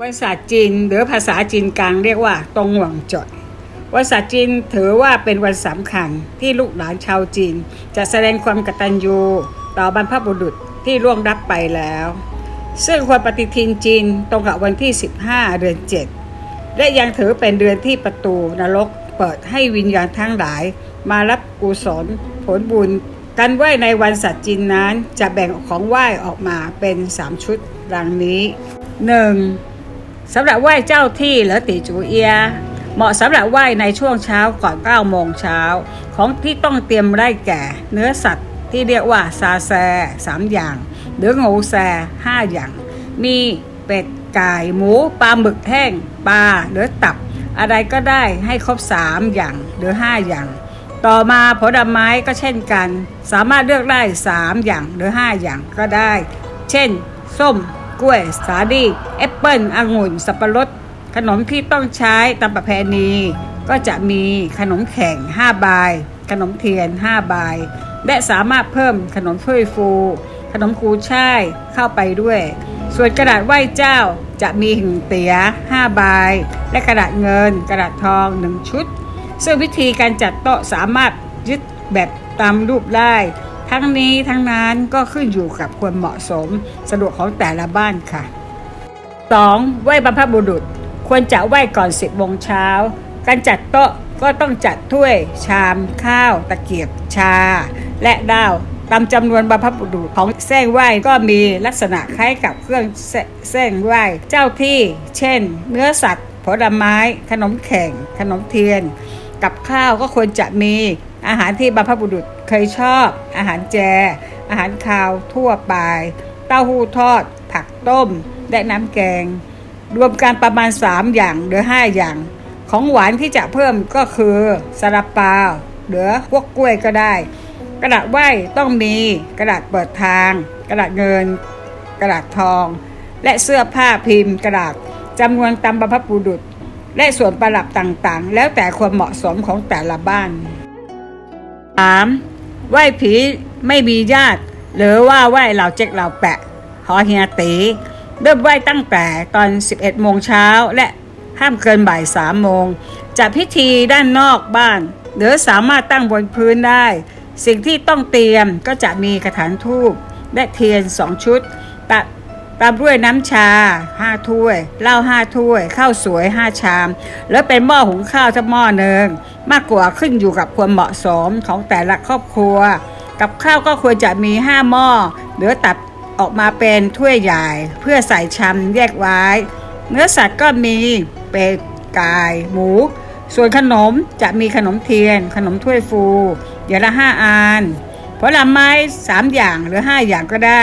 วันศาสตร์จีนหรือภาษาจีนกลางเรียกว่าตงหวังจ่อยวันศาสตร์จีนถือว่าเป็นวันสำคัญที่ลูกหลานชาวจีน จะแสดงความกตัญญูต่อบรรพบุรุษที่ล่วงลับไปแล้ว ซึ่งควันปฏิทินจีนตรงกับวันที่ 15 เดือน 7 และยังถือเป็นเดือนที่ประตูนรกเปิดให้วิญญาณทั้งหลาย มารับกุศลผลบุญ การไหว้ในวันศาสตร์จีนนั้นจะแบ่งของไหว้ออกมาเป็น 3 ชุดดังนี้ 1. สำหรับไหว้เจ้าที่หรือตีจูเอีย เหมาะสำหรับไหว้ในช่วงเช้าก่อน9โมงเช้า ของที่ต้องเตรียมได้แก่ เนื้อสัตว์ที่เรียกว่าซาแซสามอย่าง หรืองูแซห้าอย่าง มีเป็ดไก่หมูปลาหมึกแห้งปลาหรือตับ อะไรก็ได้ให้ครบ 3 อย่างหรือ 5 อย่าง ต่อมาผลไม้ก็เช่นกัน สามารถเลือกได้ 3 อย่างหรือ 5 อย่างก็ได้ เช่น ส้ม กล้วย สาลี่แอปเปิลองุ่น สับปะรด ขนมที่ต้องใช้ตามประเพณี ก็จะมีขนมแข็ง5ใบขนมเทียน5ใบและสามารถเพิ่มขนมถ้วยฟู ขนมกูช่ายเข้าไปด้วย ส่วนกระดาษไหว้เจ้าจะมีหิ่งเตี๋ย5ใบและกระดาษเงิน กระดาษทอง 1 ชุด ซึ่งวิธีการจัดโต๊ะสามารถยึดแบบตามรูปได้ ทั้งนี้ทั้งนั้นก็ขึ้นอยู่กับความเหมาะสมสะดวกของแต่ละบ้านค่ะ 2. ไหว้บรรพบุรุษควรจะไหว้ก่อน 10โมงเช้า การจัดโต๊ะก็ต้องจัดถ้วย ชาม ข้าว ตะเกียบ ชา และดาวตามจำนวนบรรพบุรุษของเส้นไหว้ก็มีลักษณะคล้ายกับเครื่องเส้นไหว้เจ้าที่ เช่น เนื้อสัตว์ ผลไม้ ขนมแข็งขนมเทียน กับข้าวก็ควรจะมีอาหารที่บรรพบุรุษเคยชอบ อาหารแจ อาหารคาวทั่วไป เต้าหู้ทอด ผักต้ม และน้ำแกง รวมกันประมาณ 3 อย่างหรือ 5 อย่าง ของหวานที่จะเพิ่มก็คือซาลาเปาหรือพวกกล้วยก็ได้ กระดาษไหว้ต้องมีกระดาษเปิดทาง กระดาษเงิน กระดาษทอง และเสื้อผ้าพิมพ์กระดาษจำนวนตามบรรพบุรุษ และส่วนประดับต่างๆ แล้วแต่ความเหมาะสมของแต่ละบ้าน 3. ไหว้ผีไม่มีญาติ หรือว่าไหว้เหล่าเจ๊กเหล่าแปะหอเฮียตีเริ่มไหว้ตั้งแต่ตอน 11 โมงเช้าและห้ามเกินบ่าย 3 โมงจัดพิธีด้านนอกบ้าน หรือสามารถตั้งบนพื้นได้ สิ่งที่ต้องเตรียมก็จะมีกระถางทูบและเทียน2ชุดตัด ตามด้วยน้ำชา5ถ้วยเหล้า5ถ้วย ข้าวสวย5ชาม แล้วเป็นหม้อหุงข้าวสักหม้อหนึ่งมากกว่าขึ้นอยู่กับความเหมาะสมของแต่ละครอบครัว กับข้าวก็ควรจะมี5หม้อหรือตัดออกมาเป็นถ้วยใหญ่ เพื่อใส่ชามแยกไว้ เนื้อสัตว์ก็มีเป็ดไก่หมู ส่วนขนมจะมีขนมเทียน ขนมถ้วยฟู อย่างละห้าอันผลไม้สามอย่างหรือห้าอย่างก็ได้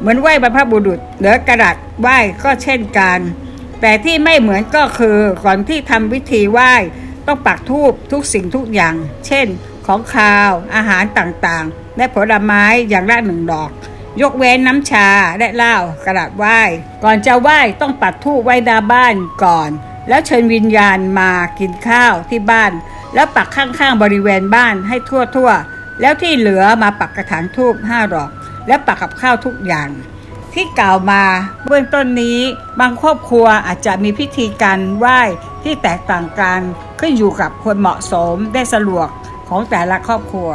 เหมือนไหว้บรรพบุรุษหรือกระดาษไหว้ก็เช่นกัน แต่ที่ไม่เหมือนก็คือก่อนที่ทำวิธีไหว้ต้องปักธูปทุกสิ่งทุกอย่าง เช่น ของคาวอาหารต่างๆ และผลไม้อย่างละหนึ่งดอก ยกเว้นน้ำชาและเหล้ากระดาษไหว้ ก่อนจะไหว้ต้องปักธูปไว้หน้าบ้านก่อน แล้วเชิญวิญญาณมากินข้าวที่บ้าน แล้วปักข้างๆบริเวณบ้านให้ทั่วๆ แล้วที่เหลือมาปักกระถางทูบห้าดอก และปักกับข้าวทุกอย่าง ที่กล่าวมาเบื้องต้นนี้บางครอบครัวอาจจะมีพิธีการไหว้ที่แตกต่างกันขึ้นอยู่กับคนเหมาะสมได้สะดวกของแต่ละครอบครัว